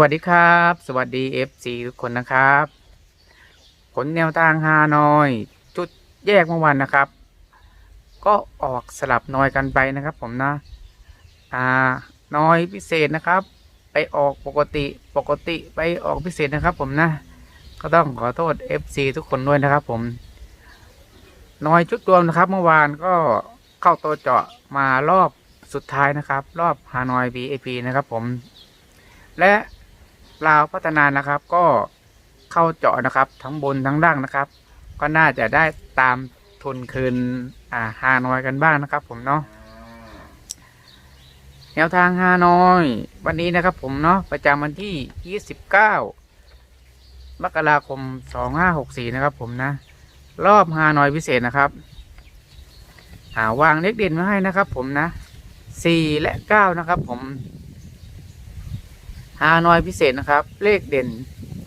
วัสดีครับ สวัสดี FC ทุกคนนะครับ ผลแนวทางฮานอย จุดแยกเมื่อวานนะครับ ก็ออกสลับนอยกันไปนะครับ ผมนะ อ่านอยพิเศษนะครับ ไปออกปกติปกติไปออกพิเศษนะครับ ผมนะ ก็ต้องขอโทษ FC ทุกคนด้วยนะครับ ผมนอยชุดรวมนะครับ เมื่อวานก็เข้าตัวเจาะมารอบสุดท้ายนะครับ รอบฮานอย VIP นะครับ ผมและ ลาวพัฒนานะครับ ก็เข้าเจาะนะครับ ทั้งบนทั้งล่างนะครับ ก็น่าจะได้ตามทุนคืนอ่าฮานอยกันบ้างนะครับ ผมเนาะแนวทางฮานอย วันนี้นะครับ ผมเนาะประจำวันที่ 29 มกราคม 2564 นะครับ ผมนะ รอบฮานอยพิเศษนะครับ หาวางเลขเด่นมาให้นะครับ ผมนะ 4 และ 9 นะครับ ผม ฮานอยพิเศษนะครับ เลขเด่น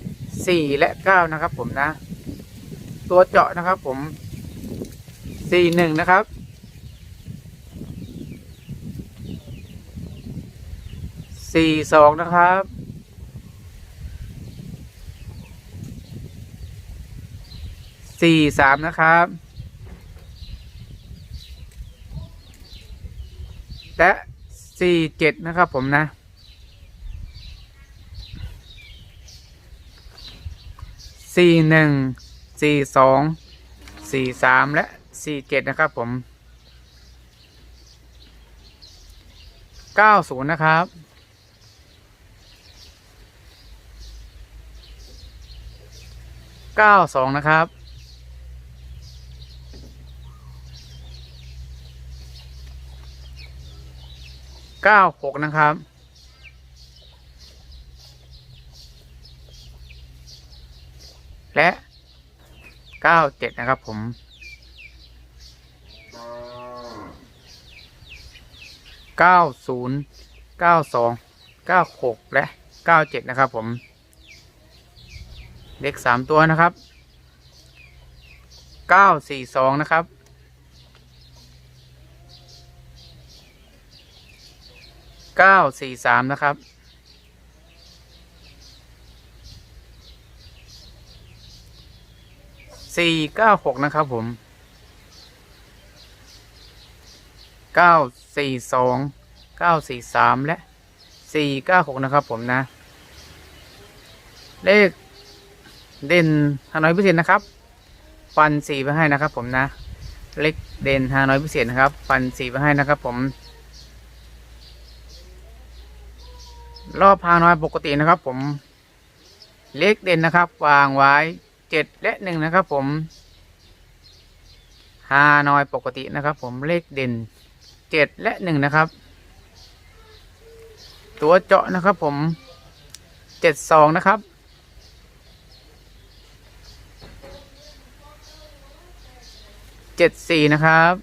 4 และ 9 นะครับ ผมนะ ตัวเจาะนะครับ ผม 41 นะครับ 42 นะครับ 43 นะครับและ47 นะครับผมนะ สี่หนึ่งสี่สองสี่สามและสี่เจ็ดนะครับผมเก้าศูนย์นะครับเก้าสองนะครับเก้าหกนะครับ และเก้าเจ็ดนะครับผมเก้าศูนย์เก้าสองเก้าหกและเก้าเจ็ดนะครับผมเลขสามตัวนะครับ เก้าสี่สองนะครับ เก้าสี่สามนะครับ สี่เก้าหกนะครับผมเก้าสี่สองเก้าสี่สามและสี่เก้าหกนะครับผมนะ เลขเด่นฮานอยพิเศษนะครับฟันสี่ไปให้นะครับผมนะ เลขเด่นฮานอยพิเศษนะครับฟันสี่ไปให้นะครับผมรอบฮานอยปกตินะครับผม เลขเด่นนะครับ วางไว้ เจ็ดและหนึ่งนะครับผมฮานอยปกตินะครับ ผมเลขเด่นเจ็ดและหนึ่งนะครับ ตัวเจาะนะครับ ผมเจ็ดสองนะครับเจ็ดสี่นะครับ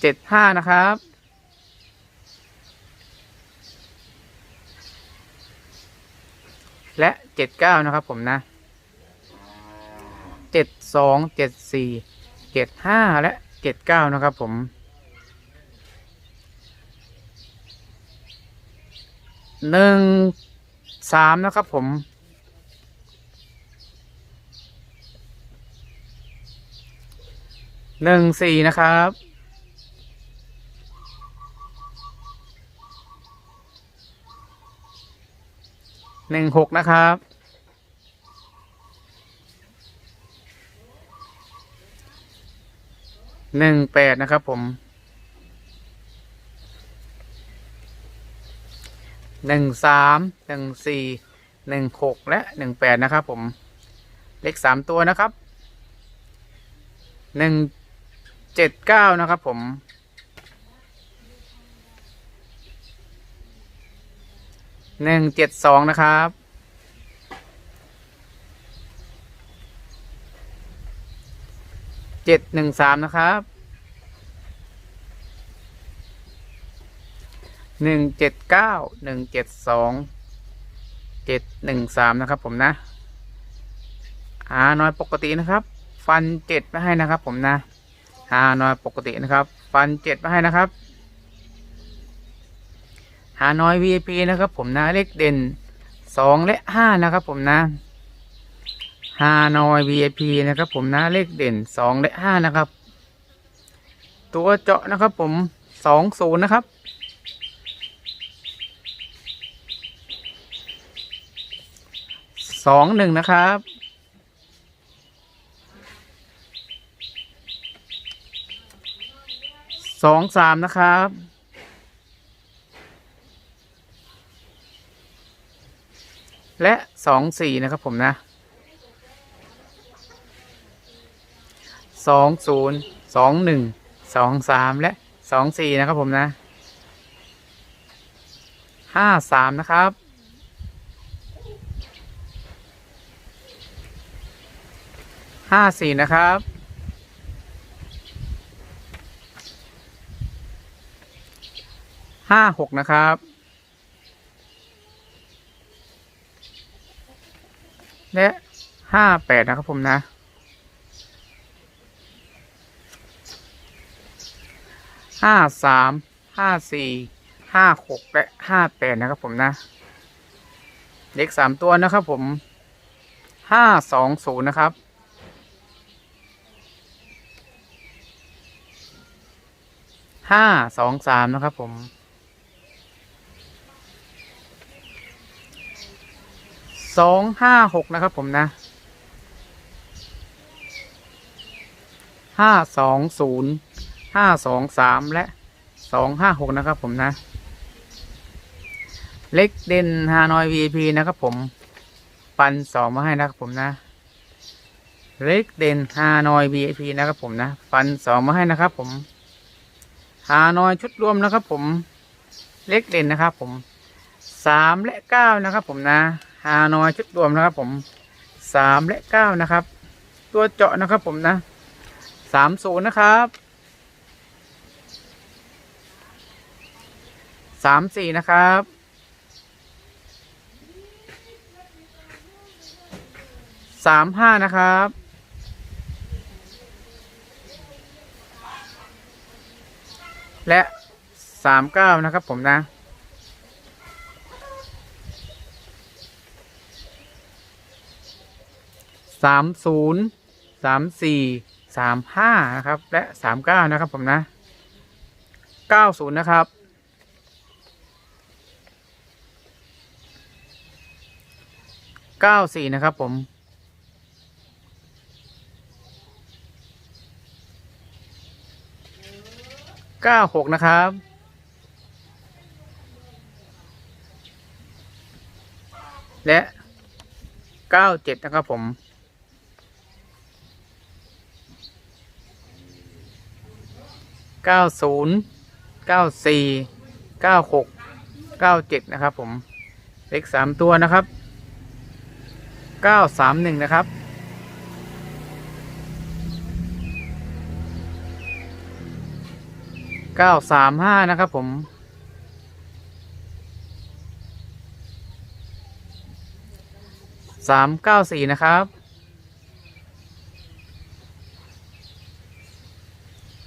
เจ็ดห้านะครับ และเจ็ดเก้านะครับผมนะเจ็ดสองเจ็ดสี่เจ็ดห้าและเจ็ดเก้านะครับผมหนึ่งสามนะครับผมหนึ่งสี่นะครับ หนึ่งหกนะครับ หนึ่งแปดนะครับผม หนึ่งสาม หนึ่งสี่ หนึ่งหกและหนึ่งแปดนะครับผม เลขสามตัวนะครับ หนึ่งเจ็ดเก้านะครับผม หนึ่งเจ็ดสองนะครับ เจ็ดหนึ่งสามนะครับ หนึ่งเจ็ดเก้าหนึ่งเจ็ดสองเจ็ดหนึ่งสามนะครับผมนะ หาน้อยปกตินะครับ ฟันเจ็ดไม่ให้นะครับผมนะ หาน้อยปกตินะครับ ฟันเจ็ดไม่ให้นะครับ หาน้อย VIP นะครับ ผมนะเลขเด่นสองและห้านะครับผมนะฮานอย VIP นะครับ ผมนะเลขเด่นสองและห้านะครับ ตัวเจาะนะครับผมสองศูนย์นะครับ สองหนึ่งนะครับ สองสามนะครับ และสองสี่นะครับผมนะสองศูนย์สองหนึ่งสองสามและสองสี่นะครับผมนะห้าสามนะครับห้าสี่นะครับห้าหกนะครับ และห้าแปดนะครับผมนะ ห้าสาม ห้าสี่ ห้าหกและห้าแปดนะครับผมนะ เลขสามตัวนะครับผม ห้าสองศูนย์นะครับห้าสองสามนะครับผม สองห้าหกนะครับผมนะห้าสองศูนย์ห้าสองสามและสองห้าหกนะครับผมนะ เล็กเด่นฮานอย VIP นะครับผม ปันสองมาให้นะครับผมนะ เล็กเด่นฮานอย VIP นะครับผมนะ ปันสองมาให้นะครับผมฮานอยชุดรวมนะครับผม เล็กเด่นนะครับผมสามและเก้านะครับผมนะ ฮานอยชุดรวมนะครับผมสามและเก้านะครับ ตัวเจาะนะครับผมนะสามศูนย์นะครับสามสี่นะครับสามห้านะครับและสามเก้านะครับผมนะ สามศูนย์สามสี่สามห้านะครับ และสามเก้านะครับผมนะเก้าศูนย์นะครับเก้าสี่นะครับผมเก้าหกนะครับและเก้าเจ็ดนะครับผม เก้าศูนย์เก้าสี่เก้าหกเก้าเจ็ดนะครับผมเลขสามตัวนะครับเก้าสามหนึ่งนะครับเก้าสามห้านะครับผมสามเก้าสี่นะครับ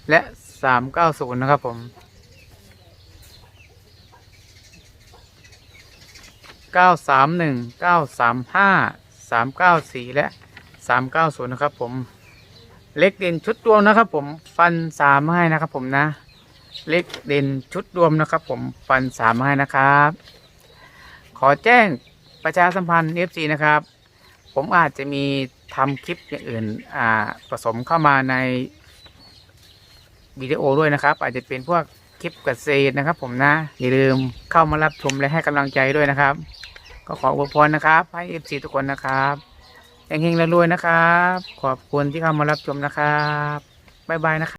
และ สามเก้าศูนย์นะครับผม เก้าสามหนึ่งเก้าสามห้าสามเก้าสี่และสามเก้าศูนย์นะครับผม เล็กเด่นชุดรวมนะครับผม ฟันสามให้นะครับผมนะ เล็กเด่นชุดรวมนะครับผม ฟันสามให้นะครับ ขอแจ้งประชาสัมพันธ์ FC นะครับ ผมอาจจะมีทำคลิปอย่างอื่นผสมเข้ามาใน วิดีโอด้วยนะครับ อาจจะเป็นพวกคลิปเกษตรนะครับ ผมนะ อย่าลืมเข้ามารับชมและให้กำลังใจด้วยนะครับ ก็ขออวยพรนะครับ ให้ FC ทุกคนนะครับเฮงๆรวยนะครับ ขอบคุณที่เข้ามารับชมนะครับบ๊ายบายนะครับ